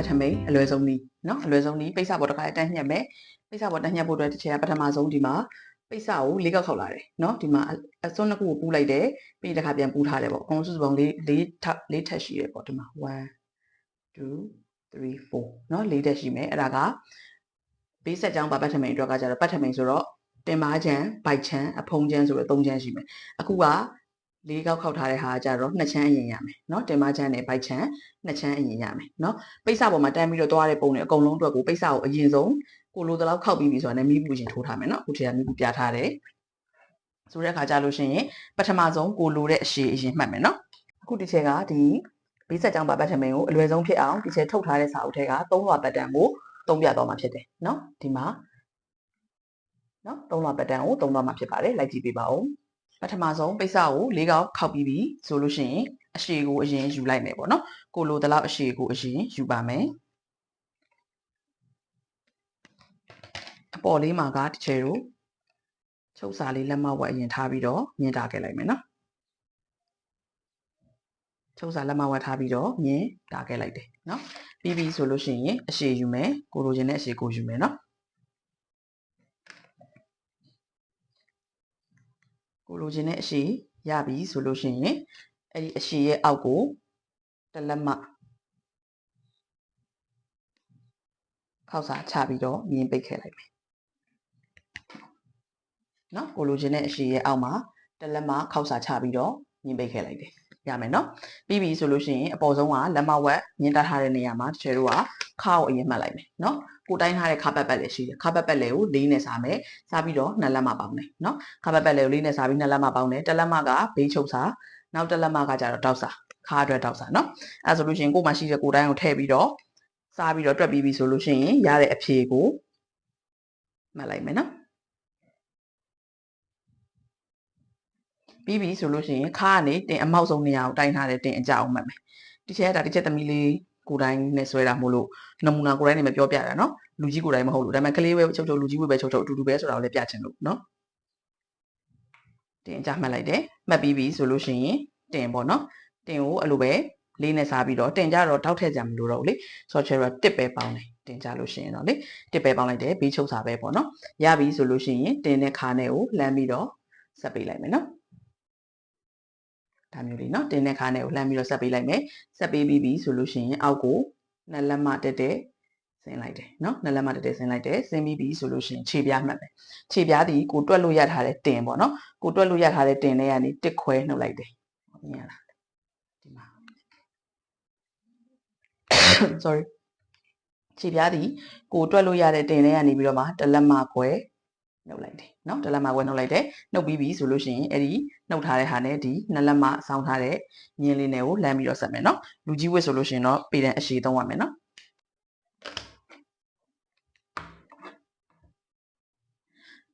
ပထမအလွယ်ဆုံးနည်းနော်အလွယ်ဆုံးနည်းပိတ်စပေါ်တစ်ခါတန်းညက်မယ်ပိတ်စပေါ်တန်းညက်ဖို့အတွက်တစ်ချက်ပထမဆုံးဒီမှာပိတ်စကို၄ခောက်ခောက်လာတယ်နော်ဒီမှာအစွန်းနှစ်ခုကိုပူးလိုက်တယ်ပြီးတစ်ခါပြန်ပူးထားတယ်ပေါ့အကုန်စုစုပေါင်း၄၄ထပ်၄ထပ်ရှိတယ်ပေါ့ဒီမှာ1 2 3 4နော်၄ထပ်ရှိမယ်အဲ့ဒါကဘေးဆက်ကြောင်းပါပထမအတွက်ကကြတော့ပထမဆိုတော့တင်ပါချံဘိုက်ချံအဖုံချံဆိုတော့၃ချံရှိမယ်အခုက လေးကောက်ခောက်ထားတဲ့ဟာကကြတော့နှစ်ချမ်းအရင်ရမယ်เนาะတင်မာချမ်းနဲ့ဘိုက်ချမ်းနှစ်ချမ်းအရင်ရမယ်เนาะပိတ်စပေါ်မှာတန်းပြီးတော့သွားတဲ့ပုံတွေအကုန်လုံးအတွက်ကိုပိတ်စကိုအရင်ဆုံးကိုလိုတလောက်ခောက်ပြီးပြီဆိုတာနဲ့မိပူချင်းထိုးထားမယ်เนาะအခုထည့်ရမိပူပြထားတယ်ဆိုတဲ့အခါကြလို့ရှိရင်ပထမဆုံးကိုလိုတဲ့အရှိအရင်မှတ်မယ်เนาะအခုဒီချက်ကဒီဘေးဆက်ကြောင်းပါပတ်ထမင်ကိုအလွယ်ဆုံးဖြစ်အောင်ဒီချက်ထုတ်ထားတဲ့စာအုပ်ထဲကသုံးလွှာပတ်တန်ကိုသုံးပြသွားမှာဖြစ်တယ်เนาะဒီမှာเนาะသုံးလွှာပတ်တန်ကိုသုံးသွားမှာဖြစ်ပါတယ်လိုက်ကြည့်ပေးပါဦး ပထမဆုံးပိတ်စကို၄កောက်ခောက်ပြီးပြီဆိုလို့ရှိရင်အရှိကိုအရင်ယူလိုက်မယ်ပေါ့နော်ကိုလိုတလောက်အရှိကိုအရင်ယူပါမယ်အပေါ်လေးမှာကတစ်ချေကိုချုပ်စာလေးလက်မဝက်အရင်ထားပြီးတော့မြင်တာခဲ့လိုက်မယ်နော်ချုပ်စာလက်မဝက်ထားပြီးတော့မြင်တာခဲ့လိုက်တယ်နော်ပြီးပြီဆိုလို့ရှိရင်အရှိယူမယ်ကိုလိုချင်တဲ့အရှိကိုယူမယ်နော် ကိုလိုချင်တဲ့အရှိရပြီဆိုလို့ရှိရင်အဲ့ဒီအရှိရဲ့အောက်ကိုတလက်မခောက်စာချပြီးတော့မြင်ပိတ်ခဲ့လိုက်မယ်နော်ကိုလိုချင်တဲ့အရှိရဲ့အောက်မှာတလက်မခောက်စာချပြီးတော့မြင်ပိတ်ခဲ့လိုက်တယ်ရမယ်နော်ပြီးပြီဆိုလို့ရှိရင်အပေါ်ဆုံးကလက်မဝက်မြင်တတ်ထားတဲ့နေရာမှာတချို့တို့ကခါကိုအရင်မှတ်လိုက်မယ်နော် ကိုတိုင်းထားတဲ့ခါပတ်ပတ်လည်းရှိတယ်ခါပတ်ပတ်လည်းကိုလေးနဲ့စားမယ်စားပြီးတော့နှစ်လက်မပေါင်းတယ်နော်ခါပတ်ပတ်လည်းကိုလေးနဲ့စားပြီးနှစ်လက်မပေါင်းတယ်တစ်လက်မကဘေးချုပ်စာနောက်တစ်လက်မကကြတော့တောက်စာခါအတွက်တောက်စာနော်အဲဆိုလို့ရှိရင်ကိုမှရှိတဲ့ကိုတိုင်းကိုထည့်ပြီးတော့စားပြီးတော့တွက်ပြီးပြီဆိုလို့ရှိရင်ရတဲ့အဖြေကိုမှတ်လိုက်မယ်နော်ပြီးပြီဆိုလို့ရှိရင်ခါကနေတင်အမောက်ဆုံးနေရာကိုတိုင်းထားတဲ့တင်အကြအောင်မှတ်မယ်ဒီချက်ကဒါဒီချက်သမီးလေး ကိုတိုင်းနဲ့ဆွဲတာမို့လို့နမူနာကိုတိုင်းနေမပြောပြတာနော်လူကြီးကိုတိုင်းမဟုတ်လို့ဒါပေမဲ့ကလေးပဲချုပ်ချုပ်လူကြီးဝေပဲချုပ်ချုပ်အတူတူပဲဆိုတာကိုလည်းပြချင်လို့နော်တင်အကြမှတ်လိုက်တယ်မှတ်ပြီးပြီဆိုလို့ရှိရင်တင်ပေါ့နော်တင်ကိုအဲ့လိုပဲလေးနဲ့စားပြီးတော့တင်ကြတော့တောက်ထည့်ကြမလို့တော့လေဆိုတော့ချေရတစ်ပဲပေါင်းတယ်တင်ကြလို့ရှိရင်တော့လေတစ်ပဲပေါင်းလိုက်တယ်ဘေးချုပ်စာပဲပေါ့နော်ရပြီဆိုလို့ရှိရင်တင်တဲ့ခါနဲ့ကိုလှမ်းပြီးတော့ဆက်ပေးလိုက်မယ်နော် ဒါမျိုးလေးเนาะတင်းတဲ့ခါနဲ့ကိုလှမ်းပြီးတော့ဆက်ပေးလိုက်မယ်ဆက်ပေးပြီးပြီဆိုလို့ရှိရင်အောက်ကိုနှစ်လက်မတက်တက်ဆင်းလိုက်တယ်เนาะနှစ်လက်မတက်တက်ဆင်းလိုက်တယ်ဆင်းပြီးပြီဆိုလို့ရှိရင်ခြေပြားမှတ်မယ်ခြေပြားဒီကိုတွက်လို့ရထားတဲ့တင်ပေါ့เนาะကိုတွက်လို့ရထားတဲ့တင်တွေကနေတစ်ခွဲနှုတ်လိုက်တယ်မြင်ရလားဒီမှာ sorry ခြေပြားဒီကိုတွက်လို့ရတဲ့တင်တွေကနေပြီးတော့မှတစ်လက်မခွဲ နှုတ်လိုက်တယ်เนาะတစ်လက်မခွဲနှုတ်လိုက်တယ်နှုတ်ပြီးပြီဆိုလို့ရှိရင်အဲ့ဒီနှုတ်ထားတဲ့ဟာနဲ့ဒီနှစ်လက်မဆောင်းထားတဲ့မြင်းလေးနဲ့ကိုလမ်းပြီးတော့ဆက်မယ်နော်လူကြီးဝစ်ဆိုလို့ရှိရင်တော့ပေတံအရှိသုံးရမယ်နော်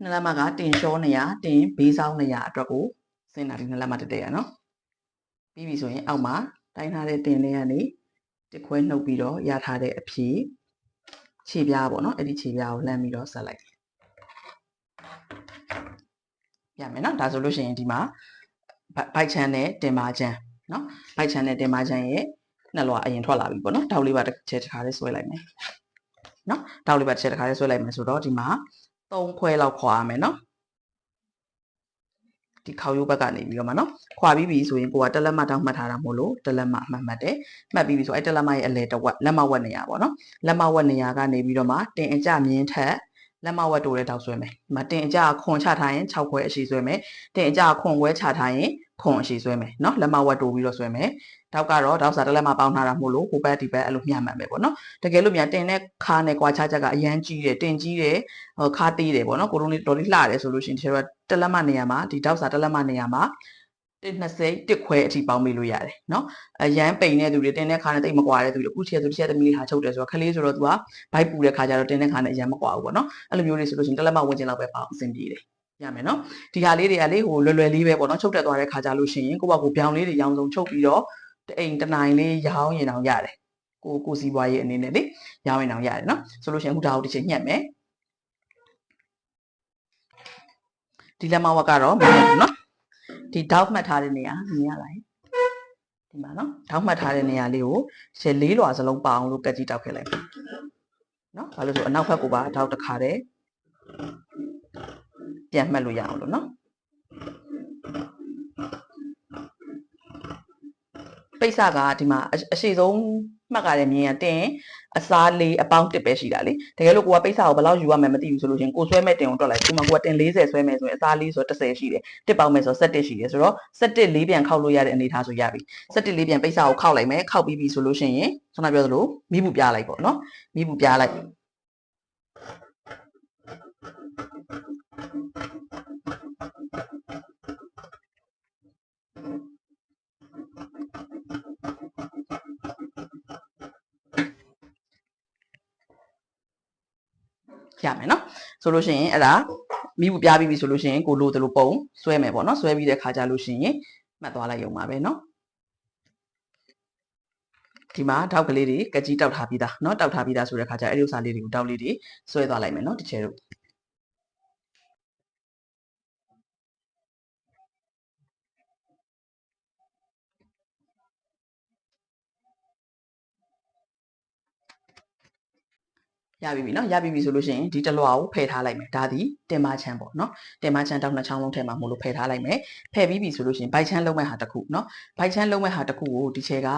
နှစ်လက်မကတင်လျှောနေရတင်ဘေးဆောင်နေရအတွက်ကိုစင်တာဒီနှစ်လက်မတက်တဲ့ရနော်ပြီးပြီဆိုရင်အောက်မှာတိုင်းထားတဲ့တင်လေးကနေတစ်ခွဲနှုတ်ပြီးတော့ရထားတဲ့အဖြေခြေပြားပေါ့နော်အဲ့ဒီခြေပြားကိုလှမ်းပြီးတော့ဆက်လိုက် ရမယ်နော်ဒါဆိုလို့ရှိရင်ဒီမှာဘိုက်ချမ်းနဲ့တင်မာချမ်းနော်ဘိုက်ချမ်းနဲ့တင်မာချမ်းရဲ့နှစ်လွှာအရင်ထွက်လာပြီပေါ့နော်တောက်လေးပါတစ်ချက်တစ်ခါလေးဆွဲလိုက်မယ်နော်တောက်လေးပါတစ်ချက်တစ်ခါလေးဆွဲလိုက်မယ်ဆိုတော့ဒီမှာ၃ခွဲလောက်ခွာရမယ်နော်ဒီခေါရိုးဘက်ကနေပြီးတော့မှနော်ခွာပြီးပြီဆိုရင်ကိုကတက်လက်မတောင်းမှတ်ထားတာမို့လို့တက်လက်မမှတ်မှတ်တယ်မှတ်ပြီးပြီဆိုအဲ့တက်လက်မရဲ့အလဲတစ်ဝက်လက်မဝက်နေရပါတော့လက်မဝက်နေရကနေပြီးတော့မှတင်အကြမြင်းထက် လက်မဝက်တိုးတဲ့တောက်ဆွဲမယ်။မတင်အကြခွန်ချထားရင်6ခွဲအရှိဆွဲမယ်။တင်အကြခွန်ခွဲချထားရင်ခွန်အရှိဆွဲမယ်နော်။လက်မဝက်တိုးပြီးတော့ဆွဲမယ်။တောက်ကတော့တောက်စားတစ်လက်မပေါင်းထားတာမို့လို့ဟိုဘက်ဒီဘက်အဲ့လိုမျှမှတ်မယ်ပေါ့နော်။တကယ်လို့များတင်တဲ့ခါနဲ့ကွာခြားချက်ကအရန်ကြီးတယ်တင်ကြီးတယ်ဟိုခါသေးတယ်ပေါ့နော်။ကိုရုံးလေးတော်လေးလှတယ်ဆိုလို့ရှိရင်ဒီတော့တစ်လက်မနေရာမှာဒီတောက်စားတစ်လက်မနေရာမှာ 120တစ်ခွဲအထိပေါင်းပေးလို့ရတယ်เนาะအရန်ပိန်တဲ့သူတွေတင်းတဲ့ခါနဲ့တိတ်မကွာတဲ့သူတွေအခုချက်သူတစ်ချက်သမီးလေးဟာချုပ်တယ်ဆိုတော့ခလေးဆိုတော့ तू ကဘိုက်ပူတဲ့ခါကျတော့တင်းတဲ့ခါနဲ့အရန်မကွာဘူးပေါ့เนาะအဲ့လိုမျိုးတွေဆိုလို့ရှိရင်တစ်လက်မဝင်ကျင်လောက်ပဲပေါအောင်အဆင်ပြေတယ်ရမယ်နော်ဒီဟာလေးတွေကလေဟိုလွယ်လွယ်လေးပဲပေါ့နော်ချုပ်တက်သွားတဲ့ခါကြလို့ရှိရင်ကိုယ့်ဘကူပြောင်းလေးတွေရောင်းစုံချုပ်ပြီးတော့တအိမ်တနိုင်လေးရောင်းရင်တော့ရတယ်ကိုကိုစီးပွားရေးအနေနဲ့လေရောင်းရင်တော့ရတယ်နော်ဆိုလို့ရှိရင်အခုဒါကိုတစ်ချိန်ညှက်မယ်ဒီလက်မဝက်ကတော့မညှက်ဘူးနော် ဒီ dog မှတ်ထားတဲ့နေရာမြင်ရလားဒီဒီမှာနော်ထောက်မှတ်ထားတဲ့နေရာလေးကိုရှယ်လေးလွာစလုံးပအောင်လို့ကတ်ကြီးတောက်ခဲ့လိုက်မယ်နော်ဘာလို့ဆိုအနောက်ဘက်ကိုပါထောက်တစ်ခါတည်းပြန်မှတ်လို့ရအောင်လို့နော်ပိတ်စကဒီမှာအအရှိဆုံးမှတ်ကြတဲ့မြင်ရတင် အစားလေးအပေါင်းတစ်ပဲရှိတာလေတကယ်လို့ကိုကပိတ်စကိုဘယ်လောက်ယူရမယ်မသိဘူးဆိုလို့ရှင်ကိုဆွဲမဲ့တင်ကိုတွက်လိုက်ဒီမှာကိုကတင်40ဆွဲမယ်ဆိုရင်အစားလေးဆိုတော့30ရှိတယ်တစ်ပေါင်းမယ်ဆိုတော့17ရှိတယ်ဆိုတော့17လေးပြန်ခောက်လို့ရတဲ့အနေထားဆိုရပြီ17လေးပြန်ပိတ်စကိုခောက်လိုက်မယ်ခောက်ပြီးပြီဆိုလို့ရှိရင်ခုနပြောသလိုမိဘူးပြလိုက်ပေါ့နော်မိဘူးပြလိုက် ရမယ်နော်ဆိုလို့ရှိရင်အဲ့ဒါမိဘူးပြပြီးပြီဆိုလို့ရှိရင်ကိုလိုတယ်လို့ပုံဆွဲမယ်ပေါ့နော်ဆွဲပြီးတဲ့ခါကြလို့ရှိရင်မှတ်သွားလိုက်ရုံပါပဲနော်ဒီမှာတောက်ကလေးတွေကကြီးတောက်ထားပြီးသားเนาะတောက်ထားပြီးသားဆိုတဲ့ခါကျအဲ့ဒီဥစ္စာလေးတွေကိုတောက်လေးတွေဆွဲသွားလိုက်မယ်เนาะတစ်ချဲတို့ ရပြီပြီเนาะရပြီပြီဆိုလို့ရှိရင်ဒီတလွာကိုဖယ်ထားလိုက်မယ်ဒါဒီတင်မချမ်းပေါ့เนาะတင်မချမ်းတောက်နှစ်ချောင်းလုံးထဲမှာမို့လို့ဖယ်ထားလိုက်မယ်ဖယ်ပြီးပြီဆိုလို့ရှိရင်ဘိုက်ချမ်းလုံးမဲ့ဟာတစ်ခုเนาะဘိုက်ချမ်းလုံးမဲ့ဟာတစ်ခုကိုဒီချဲက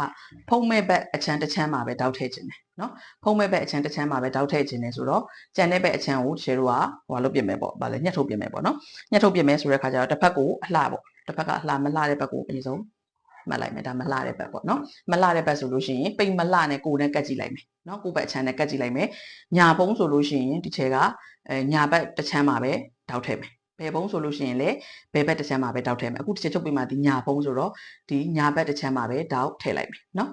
ဖုံးမဲ့ဘက်အချမ်းတစ်ချမ်းမှာပဲတောက်ထည့်ခြင်းတယ်เนาะဖုံးမဲ့ဘက်အချမ်းတစ်ချမ်းမှာပဲတောက်ထည့်ခြင်းတယ်ဆိုတော့ကြံတဲ့ဘက်အချမ်းကိုချဲတို့ကဟိုလုပ်ပြင်မယ်ပေါ့ဗာလဲညှက်ထုတ်ပြင်မယ်ပေါ့เนาะညှက်ထုတ်ပြင်မယ်ဆိုတဲ့ခါကျတော့တစ်ဖက်ကိုအလှပေါ့တစ်ဖက်ကအလှမလှတဲ့ဘက်ကိုအရင်ဆုံး မှတ်လိုက်မယ်ဒါမလှတဲ့ဘက်ပေါ့နော်မလှတဲ့ဘက်ဆိုလို့ရှိရင်ပိတ်မလှနဲ့ကိုယ်နဲ့ကတ်ကြည့်လိုက်မယ်နော်ကိုယ်ဘက်အချမ်းနဲ့ကတ်ကြည့်လိုက်မယ်ညာဘုံဆိုလို့ရှိရင်ဒီချဲကအဲညာဘက်တစ်ချမ်းမှာပဲတောက်ထည့်မယ်ဘယ်ဘုံဆိုလို့ရှိရင်လည်းဘယ်ဘက်တစ်ချမ်းမှာပဲတောက်ထည့်မယ်အခုတစ်ချက်ချုပ်ပြီးမှဒီညာဘုံဆိုတော့ဒီညာဘက်တစ်ချမ်းမှာပဲတောက်ထည့်လိုက်မယ်နော်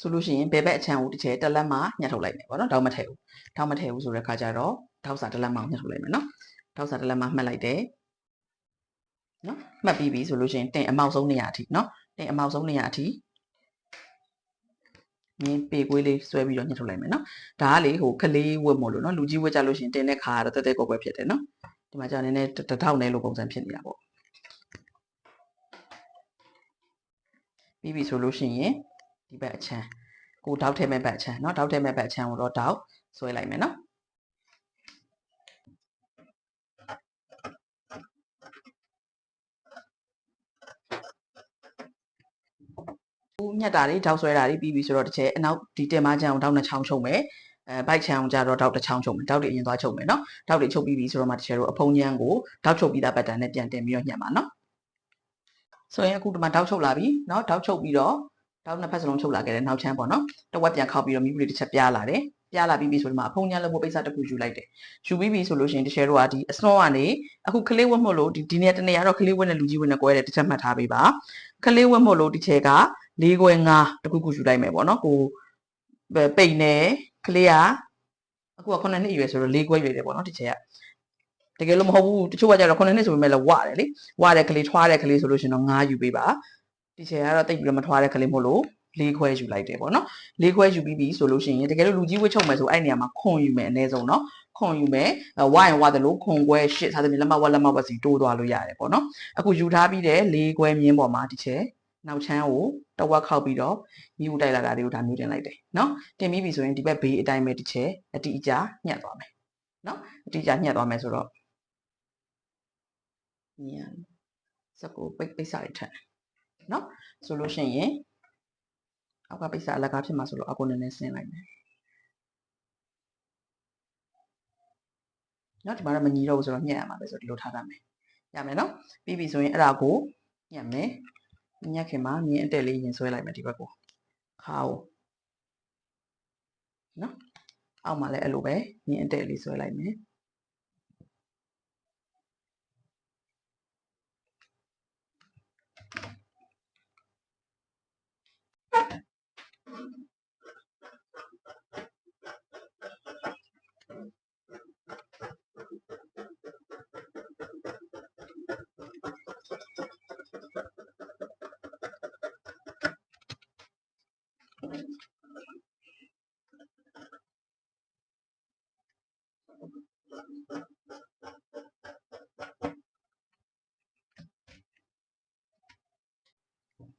ဆိုလို့ရှိရင်ဘယ်ဘက်အချမ်းကိုတစ်ချက်တက်လက်မှာညှက်ထုတ်လိုက်မယ်ပေါ့နော်တောက်မထည့်ဘူးတောက်မထည့်ဘူးဆိုတဲ့ခါကျတော့တောက်စာတက်လက်မှာညှက်ထုတ်လိုက်မယ်နော်တောက်စာတက်လက်မှာမှတ်လိုက်တယ် နော်မှတ်ပြီးပြီဆိုလို့ရှိရင်တင်အမောက်ဆုံးနေရာအထိနော်တင်အမောက်ဆုံးနေရာအထိငင်းပေကွေးလေးဆွဲပြီးတော့ညှစ်ထုတ်လိုက်မယ်နော်ဒါကလေဟိုကလေးဝတ်မို့လို့နော်လူကြီးဝတ်ကြလို့ရှိရင်တင်တဲ့ခါကတော့တဲတဲကွက်ကွက်ဖြစ်တယ်နော်ဒီမှာကြာနေနေတထောက်နေလို့ပုံစံဖြစ်နေတာပေါ့ပြီးပြီဆိုလို့ရှိရင်ဒီဘက်အချမ်းကိုတောက်ထဲမဲ့ဘက်အချမ်းနော်တောက်ထဲမဲ့ဘက်အချမ်းကိုတော့တောက်ဆွဲလိုက်မယ်နော် ဘူးမြက်တာတွေထောက်ဆွဲတာတွေပြီးပြီဆိုတော့တစ်ချက်အနောက်ဒီတင်မချမ်းအောင်တောက်နှချောင်းချုပ်မယ်အဲဘိုက်ချံအောင်ကြတော့တောက်တစ်ချောင်းချုပ်မယ်တောက်တွေအရင်သွားချုပ်မယ်နော်တောက်တွေချုပ်ပြီးပြီဆိုတော့မှတစ်ချက်တို့အဖုံးညမ်းကိုတောက်ချုပ်ပြီးသားပတ်တန်နဲ့ပြန်တင်ပြီးတော့ညှက်ပါနော်ဆိုရင်အခုဒီမှာတောက်ချုပ်လာပြီနော်တောက်ချုပ်ပြီးတော့တောက်နှစ်ဖက်စလုံးချုပ်လာခဲ့တဲ့နောက်ချမ်းပေါ့နော်တဝက်ပြန်ခောက်ပြီးတော့မိဘူးလေးတစ်ချက်ပြားလာတယ်ပြလာပြီးပြီဆိုတော့မှအဖုံညံလို့မို့ပိစားတစ်ခုယူလိုက်တယ်ယူပြီးပြီဆိုလို့ရှိရင်တချဲတို့ကဒီအစွန်ကနေအခုကလေးဝက်မို့လို့ဒီဒီနေ့တနေ့ကတော့ကလေးဝက်နဲ့လူကြီးဝက်နဲ့ကွဲတယ်တစ်ချက်မှတ်ထားပေးပါကလေးဝက်မို့လို့ဒီချဲက ၄ခွဲ၅တစ်ခုခုယူလိုက်မယ်ပေါ့နော်ကိုပိတ်နေကလေးကအခုက9နှစ်အရွယ်ဆိုတော့၄ခွဲရွယ်တယ်ပေါ့နော်ဒီချဲကတကယ်လို့မဟုတ်ဘူးတချို့ကကြတော့9နှစ်ဆိုပေမဲ့လည်းဝတယ်လေဝတဲ့ကလေးထွားတဲ့ကလေးဆိုလို့ရှိရင်တော့9ယူပေးပါဒီချေကတော့တိတ်ပြီးတော့မထွားတဲ့ကလေးမို့လို့လေးခွဲယူလိုက်တယ်ပေါ့နော်လေးခွဲယူပြီးပြီဆိုလို့ရှိရင်တကယ်လို့လူကြီးဝှက်ချုပ်မယ်ဆိုအဲ့နေရာမှာခွန်ယူမယ်အနည်းဆုံးနော်ခွန်ယူမယ်ဝိုင်းဝါတယ်လို့ခွန်ခွဲရှစ်သာသမီလက်မဝက်လက်မဝက်စီတိုးသွားလို့ရတယ်ပေါ့နော်အခုယူထားပြီးတဲ့လေးခွဲမြင်းပေါ်မှာဒီချေ နောက်ချမ်းကိုတဝက်ခောက်ပြီးတော့မြူတိုက်လာတာတွေကိုဒါမျိုးတင်လိုက်တယ်နော်တင်ပြီးပြီဆိုရင်ဒီဘက်ဘေးအတိုင်းပဲဒီချေအတိအကျညှက်သွားမယ်နော်အတိအကျညှက်သွားမယ်ဆိုတော့ညံစကူပိတ်ပိတ်စာတွေထက်နော်ဆိုလို့ရှိရင်အောက်ကပိတ်စာအလကားဖြစ်မှာဆိုလို့အကူနည်းနည်းဆင်းလိုက်မယ်နော်ဒီမှာတော့မညီတော့ဘူးဆိုတော့ညှက်ရမှာပဲဆိုဒီလိုထားတာမယ်ရမယ်နော်ပြီးပြီဆိုရင်အဲ့ဒါကိုညှက်မယ် ညှက်ခင်မှာမြင်းအတက်လေးရင်ဆွဲလိုက်မယ်ဒီဘက်ကိုခါကိုနော်အောက်မှာလည်းအဲ့လိုပဲမြင်းအတက်လေးဆွဲလိုက်မယ်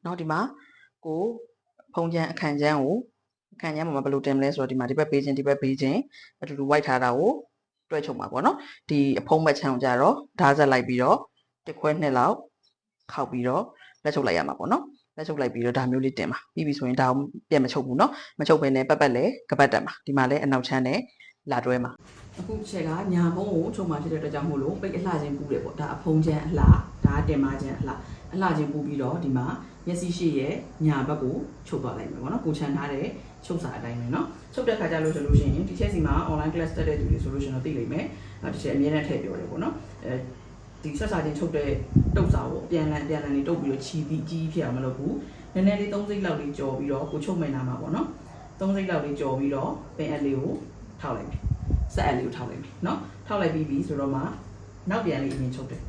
เนาะဒီမှာကိုဖုံချမ်းအခန့်ချမ်းကိုအခန့်ချမ်းပေါ်မှာဘယ်လိုတင်မလဲဆိုတော့ဒီမှာဒီဘက်ဘေးချင်းဒီဘက်ဘေးချင်းအတူတူ white ထားတာကိုတွဲချုပ်မှာပေါ့နော်ဒီအဖုံးဘက်ချမ်းကိုကြတော့ဓာတ်ဆက်လိုက်ပြီးတော့တစ်ခွဲနှစ်လောက်ခောက်ပြီးတော့လက်ချုပ်လိုက်ရမှာပေါ့နော်လက်ချုပ်လိုက်ပြီးတော့ဒါမျိုးလေးတင်ပါပြီးပြီဆိုရင်ဒါကိုပြန်မချုပ်ဘူးเนาะမချုပ်ဘဲနဲ့ပတ်ပတ်လဲကပတ်တက်မှာဒီမှာလဲအနောက်ချမ်းနဲ့လာတွဲမှာအခုချက်ကညာဘုံကိုချုပ်မှာဖြစ်တဲ့အတွက်ကြောင့်မို့လို့ပိတ်အလှချင်းပူတယ်ပေါ့ဒါအဖုံးချမ်းအလှဒါတင်မချမ်းအလှ အလှချင်းပူပြီးတော့ဒီမှာမျက်စိရှိရဲ့ညာဘက်ကိုချုပ်သွားလိုက်မယ်ပေါ့နော်ကိုချန်ထားတဲ့ချုပ်စာအတိုင်းပဲเนาะချုပ်တဲ့ခါကျလို့ဆိုလို့ရှိရင်ဒီချက်စီမှာ online class တက်တဲ့သူတွေဆိုလို့ရှိရင်တော့သိလိမ့်မယ်အဲတစ်ချက်အမြဲတမ်းထည့်ပြောတယ်ပေါ့နော်အဲဒီဆက်စာချင်းချုပ်တဲ့တုပ်စာကိုအပြန်လန်အပြန်လန်နေတုပ်ပြီးတော့ချီပြီးကြီးဖြစ်အောင်မလုပ်ဘူးနည်းနည်းလေး3စိတ်လောက်လေးကြော်ပြီးတော့ကိုချုပ်မယ်နာမှာပေါ့နော်3စိတ်လောက်လေးကြော်ပြီးတော့ပင်အလေးကိုထောက်လိုက်မယ်ဆက်အလေးကိုထောက်လိုက်မယ်เนาะထောက်လိုက်ပြီးပြီဆိုတော့မှနောက်ပြန်လေးအရင်ချုပ်တယ်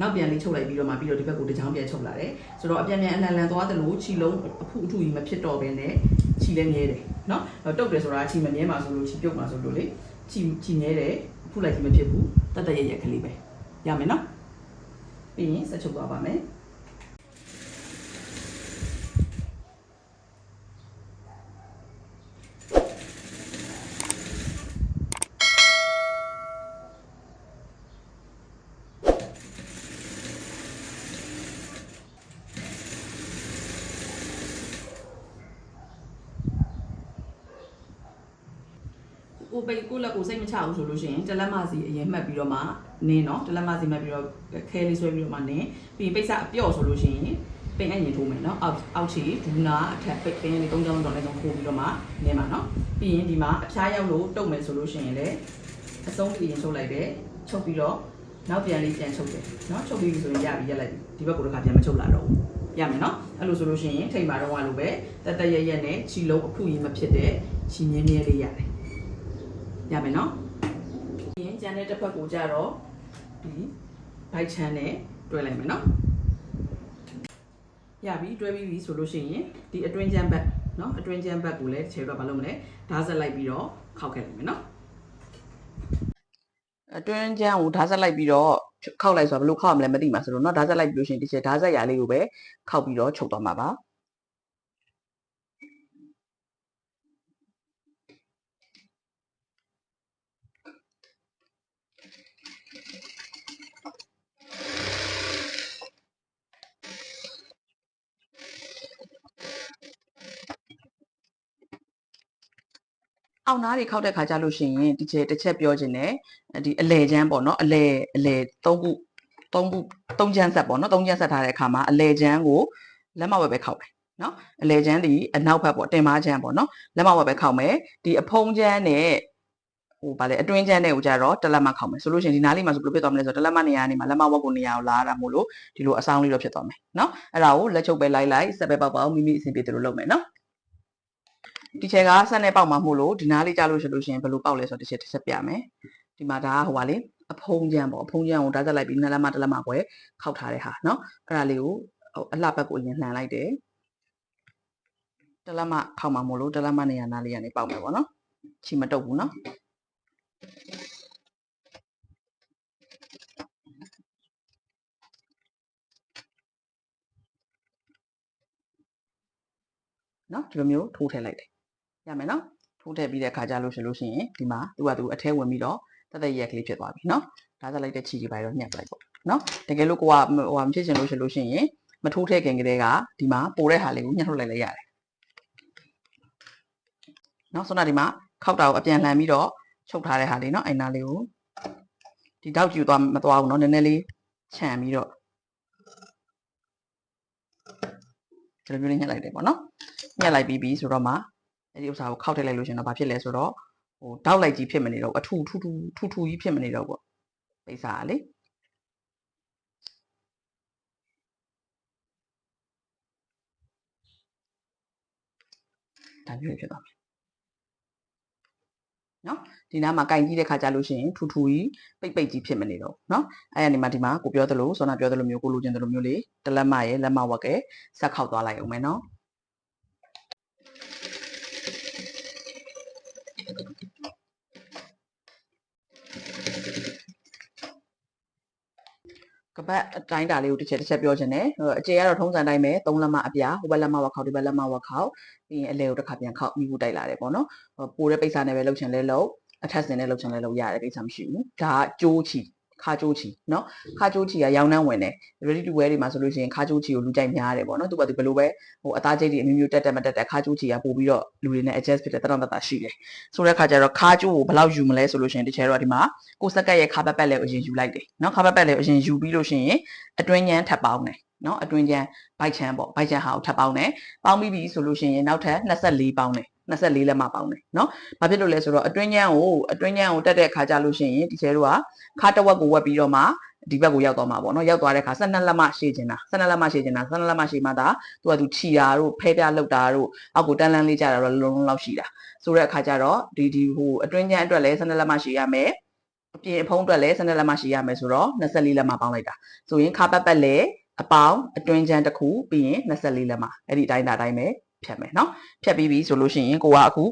နော်နောက်ပြန်လေးချုပ်လိုက်ပြီးတော့မှပြီးတော့ဒီဘက်ကိုတစ်ချောင်းပြန်ချုပ်လာတယ်ဆိုတော့အပြန်ပြန်အလန်လန်သွားသလိုခြီလုံးအဖုအထူကြီးမဖြစ်တော့ဘဲနဲ့ခြီလည်းမြဲတယ်နော်တုတ်တယ်ဆိုတာခြီမမြဲမှာဆိုလို့ခြီပြုတ်မှာဆိုလို့လေခြီခြီမြဲတယ်အဖုလိုက်ကြီးမဖြစ်ဘူးတတ်တရရက်ကလေးပဲရမယ်နော်ပြီးရင်ဆက်ချုပ်သွားပါမယ် ကိုပိတ်ကို လက်ကိုစိတ်မချဘူးဆိုလို့ရှိရင်တလက်မစီအရင်မှတ်ပြီးတော့မှနင်းနော်တလက်မစီမှတ်ပြီးတော့ခဲလေးဆွဲပြီးတော့မှနင်းပြီးရင်ပိတ်စအပြော့ဆိုလို့ရှိရင်ပိတ်အရင်ထိုးမယ်နော်အောက်အောက်ချီဒူနာအထက်ပိတ်ပင်းလေး၃ချောင်းတော့လည်းဆုံးထိုးပြီးတော့မှနင်းပါနော်ပြီးရင်ဒီမှာအဖျားရောက်လို့တုတ်မယ်ဆိုလို့ရှိရင်လည်းအဆုံးပြီးရင်ချုပ်လိုက်တယ်ချုပ်ပြီးတော့နောက်ပြန်လေးပြန်ချုပ်တယ်နော်ချုပ်ပြီးပြီဆိုရင်ရပြီရက်လိုက်ဒီဘက်ကိုတစ်ခါပြန်မချုပ်လာတော့ဘူးရမယ်နော်အဲ့လိုဆိုလို့ရှိရင်ထိတ်မာတော့ကလိုပဲတက်တက်ရက်ရက်နဲ့ခြီလုံးအခုရင်မဖြစ်တဲ့ခြီမြဲမြဲလေးရတယ် ရမယ်နော်။ပြီးရင်ကျန်တဲ့တစ်ဖက်ကိုကြတော့ဒီဘိုက်ချမ်းနဲ့တွဲလိုက်မယ်နော်။ရပြီတွဲပြီးပြီဆိုလို့ရှိရင်ဒီအတွင်းကျမ်းဘက်နော်အတွင်းကျမ်းဘက်ကိုလည်းခြေတော့ဘာလုပ်မလဲဓာတ်ဆက်လိုက်ပြီးတော့ခောက်ခဲ့လိုက်မယ်နော်။အတွင်းကျမ်းကိုဓာတ်ဆက်လိုက်ပြီးတော့ခောက်လိုက်ဆိုတာဘယ်လိုခောက်ရမလဲမသိမှာဆိုတော့เนาะဓာတ်ဆက်လိုက်ပြီးလို့ရှိရင်ဒီချက်ဓာတ်ဆက်ရာလေးကိုပဲခောက်ပြီးတော့ချုပ်သွားမှာပါ။ အောင်နားတွေခောက်တဲ့ခါကြလို့ရှိရင်ဒီချက်တစ်ချက်ပြောခြင်းနဲ့ဒီအလဲချမ်းပေါ့နော်အလဲအလဲ၃ခု၃ခု၃ချမ်းဆက်ပေါ့နော်၃ချမ်းဆက်ထားတဲ့အခါမှာအလဲချမ်းကိုလက်မဝက်ပဲခောက်မယ်နော်အလဲချမ်းဒီအနောက်ဘက်ပေါ့တင်မားချမ်းပေါ့နော်လက်မဝက်ပဲခောက်မယ်ဒီအဖုံးချမ်းနဲ့ဟိုဗာလေအတွင်းချမ်းနဲ့ကိုကြတော့တလက်မခောက်မယ်ဆိုလို့ရှိရင်ဒီနားလေးမှာဆိုဘယ်လိုဖြစ်သွားမလဲဆိုတော့တလက်မနေရာနေမှာလက်မဝက်ကိုနေရာကိုလာရတာမို့လို့ဒီလိုအဆောင်လေးတော့ဖြစ်သွားမယ်နော်အဲ့ဒါကိုလက်ချုပ်ပဲလိုက်လိုက်ဆက်ပဲပေါက်ပေါက်မိမိအဆင်ပြေတယ်လို့လုပ်မယ်နော် ဒီချက်ကဆက်နဲ့ပေါက်မှာမို့လို့ဒီနားလေးကြားလို့ရှိလို့ရှိရင်ဘယ်လိုပေါက်လဲဆိုတော့တစ်ချက်တစ်ချက်ပြမယ်ဒီမှာဒါကဟိုပါလေအဖုံးချမ်းပေါ့အဖုံးချမ်းကိုဓာတ်သက်လိုက်ပြီးနှစ်လက်မတစ်လက်မပွဲခောက်ထားတဲ့ဟာเนาะအဲ့ဒါလေးကိုဟိုအလှဘက်ကိုအရင်လှန်လိုက်တယ်တစ်လက်မခောက်မှာမို့လို့တစ်လက်မနေရာနားလေးကနေပေါက်မယ်ပေါ့နော်ချီမတုတ်ဘူးเนาะเนาะဒီလိုမျိုးထိုးထည့်လိုက်တယ် ရမယ်เนาะထိုးထည့်ပြီးတဲ့အခါကျလို့ရှိလို့ရှိရင်ဒီမှာသူကသူအထဲဝင်ပြီးတော့တက်တက်ရက်ကလေးဖြစ်သွားပြီเนาะဒါသက်လိုက်တဲ့ချီကြီးပိုင်းတော့ညှပ်လိုက်ပေါ့เนาะတကယ်လို့ကိုကဟိုမဖြစ်ချင်လို့ရှိလို့ရှိရင်မထိုးထည့်ခင်ကလေးကဒီမှာပိုတဲ့ဟာလေးကိုညှပ်ထုတ်လိုက်လိုက်ရတယ်เนาะဆိုတော့ဒီမှာခောက်တာကိုအပြန်လှန်ပြီးတော့ချုပ်ထားတဲ့ဟာလေးเนาะအဲ့နာလေးကိုဒီတောက်ကျူသွားမသွားဘူးเนาะနည်းနည်းလေးခြံပြီးတော့ဒီလိုမျိုးလေးညှပ်လိုက်တယ်ပေါ့နော်ညှပ်လိုက်ပြီးပြီဆိုတော့မှ အဲ့ဒီဥစ္စာကိုခောက်ထည့်လိုက်လို့ရှင်တော့ဘာဖြစ်လဲဆိုတော့ဟိုတောက်လိုက်ကြီးဖြစ်မနေတော့ဘူးအထူထူထူထူထူကြီးဖြစ်မနေတော့ဘူးပေါ့ပိတ်စာကလေဒါမျိုးဖြစ်သွားမယ်နော်ဒီနားမှာကင်ကြည့်တဲ့ခါကြလို့ရှိရင်ထူထူကြီးပိတ်ပိတ်ကြီးဖြစ်မနေတော့ဘူးနော်အဲ့ဒီမှာဒီမှာကိုပြောသလိုစောနာပြောသလိုမျိုးကိုလိုချင်သလိုမျိုးလေးတလက်မရဲ့လက်မဝက်ကဲဆက်ခောက်သွားလိုက်အောင်မယ်နော် ကကပတ်အတိုင်းတာလေးကိုတစ်ချက်တစ်ချက်ပြောချင်တယ်ဟိုအကျေကတော့ထုံးစံတိုင်းပဲ3လက်မအပြာဟိုဘက်လက်မဝက်ခေါက်ဒီဘက်လက်မဝက်ခေါက်ပြီးရင်အလဲကိုတစ်ခါပြန်ခေါက်မိဖို့တိုက်လာတယ်ပေါ့နော်ဟိုပိုတဲ့ပိတ်စာနဲ့ပဲလှုပ်ချင်လဲလှုပ်အထက်စင်နဲ့လှုပ်ချင်လဲလှုပ်ရတယ်ကိစ္စမရှိဘူးဒါကကြိုးချီ ခါကြိုးချီเนาะခါကြိုးချီကရောင်းနှန်းဝင်တယ် ready to wear တွေမှာဆိုလို့ရှိရင်ခါကြိုးချီကိုလူကြိုက်များတယ်ပေါ့နော်သူကသူဘယ်လိုပဲဟိုအသားကျိတ်တွေအမျိုးမျိုးတက်တက်မတက်တက်ခါကြိုးချီကပို့ပြီးတော့လူတွေနဲ့ adjust ဖြစ်တဲ့တတော်တတာရှိတယ်ဆိုတဲ့ခါကျတော့ခါကြိုးကိုဘယ်လောက်ယူမလဲဆိုလို့ရှိရင်တချဲတော့ဒီမှာကိုစက်ကက်ရဲ့ခါပတ်ပတ်လည်းအရင်ယူလိုက်တယ်เนาะခါပတ်ပတ်လည်းအရင်ယူပြီးလို့ရှိရင်အတွင်းညမ်းထပ်ပေါင်းတယ်เนาะအတွင်းချမ်းဘိုက်ချမ်းပေါ့ဘိုက်ချမ်းဟာကိုထပ်ပေါင်းတယ်ပေါင်းပြီးပြီဆိုလို့ရှိရင်နောက်ထပ်24ပေါင်းတယ် 24လက်မပေါင်းတယ်เนาะဘာဖြစ်လို့လဲဆိုတော့အတွင်းညမ်းကိုအတွင်းညမ်းကိုတက်တဲ့ခါကြလို့ရှိရင်ဒီချဲတို့ကခါတစ်ဝက်ကိုဝက်ပြီးတော့မှဒီဘက်ကိုရောက်သွားမှာပေါ့နော်ရောက်သွားတဲ့အခါ12လက်မရှည်ကျင်တာ12လက်မရှည်ကျင်တာ12လက်မရှည်မှသာသူကသူခြီတာတို့ဖဲပြလောက်တာတို့အောက်ကိုတန်းလန်းလေးကြတာတော့လုံးလုံးလောက်ရှိတာဆိုတဲ့အခါကျတော့ဒီဒီဟိုအတွင်းကျန်းအတွက်လည်း12လက်မရှည်ရမယ်အပြင်အဖုံးအတွက်လည်း12လက်မရှည်ရမယ်ဆိုတော့24လက်မပေါင်းလိုက်တာဆိုရင်ခါပတ်ပတ်လည်းအပေါင်းအတွင်းကျန်းတစ်ခုပြီးရင်24လက်မအဲ့ဒီအတိုင်းတာတိုင်းပဲ ဖြတ်မယ်နော်ဖြတ်ပြီးပြီဆိုလို့ရှိရင်ကိုကအခု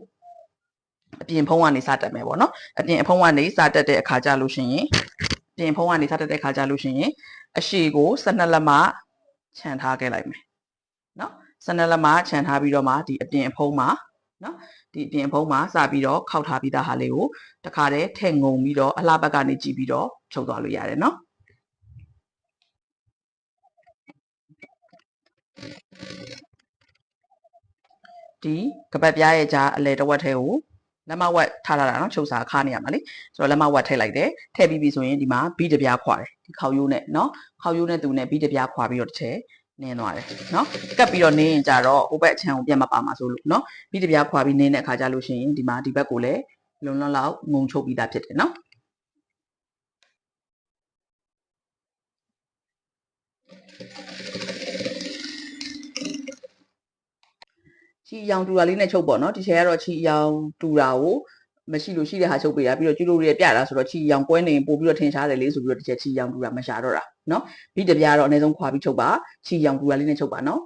အပြင်ဖုံးကနေစတက်မယ်ပေါ့နော်အပြင်အဖုံးကနေစတက်တဲ့အခါကျလို့ရှိရင်ပြင်ဖုံးကနေစတက်တဲ့အခါကျလို့ရှိရင်အရှိကို12လက်မခြံထားခဲ့လိုက်မယ်နော်12လက်မခြံထားပြီးတော့မှဒီအပြင်အဖုံးမှာနော်ဒီအပြင်အဖုံးမှာစပြီးတော့ခောက်ထားပြီးသားဟာလေးကိုတခါတည်းထည့်ငုံပြီးတော့အလှဘက်ကနေကြည့်ပြီးတော့ချုပ်သွားလို့ရတယ်နော် ဒီကပတ်ပြားရဲ့ကြားအလဲတစ်ဝက်ထဲကိုလက်မဝက်ထားထားတာနော်ချုပ်စာခါနေရမှာလေဆိုတော့လက်မဝက်ထည့်လိုက်တယ်ထည့်ပြီးပြီဆိုရင်ဒီမှာဘီတပြားခွာတယ်ဒီခေါက်ရိုးနဲ့နော်ခေါက်ရိုးနဲ့သူနဲ့ဘီတပြားခွာပြီးတော့တစ်ချက်နင်းသွားတယ်နော်ကပ်ပြီးတော့နင်းရင်ကြတော့ဟိုဘက်အချမ်းကိုပြန်မပါမှာဆိုလို့နော်ဘီတပြားခွာပြီးနင်းတဲ့အခါကျလို့ရှိရင်ဒီမှာဒီဘက်ကိုလည်းလုံလုံလောက်ငုံချုပ်ပြီးသားဖြစ်တယ်နော် ချီရောင်တူတာလေးနဲ့ချုပ်ပေါ့နော်ဒီချေကတော့ချီရောင်တူတာကိုမရှိလို့ရှိတဲ့ဟာချုပ်ပေးတာပြီးတော့ကျူလို့ရပြတာဆိုတော့ချီရောင်ကွဲနေပို့ပြီးတော့ထင်ရှားတယ်လေးဆိုပြီးတော့ဒီချေချီရောင်တူတာမရှာတော့တာနော်ပြီးတပြားတော့အနည်းဆုံးခွာပြီးချုပ်ပါချီရောင်တူတာလေးနဲ့ချုပ်ပါနော်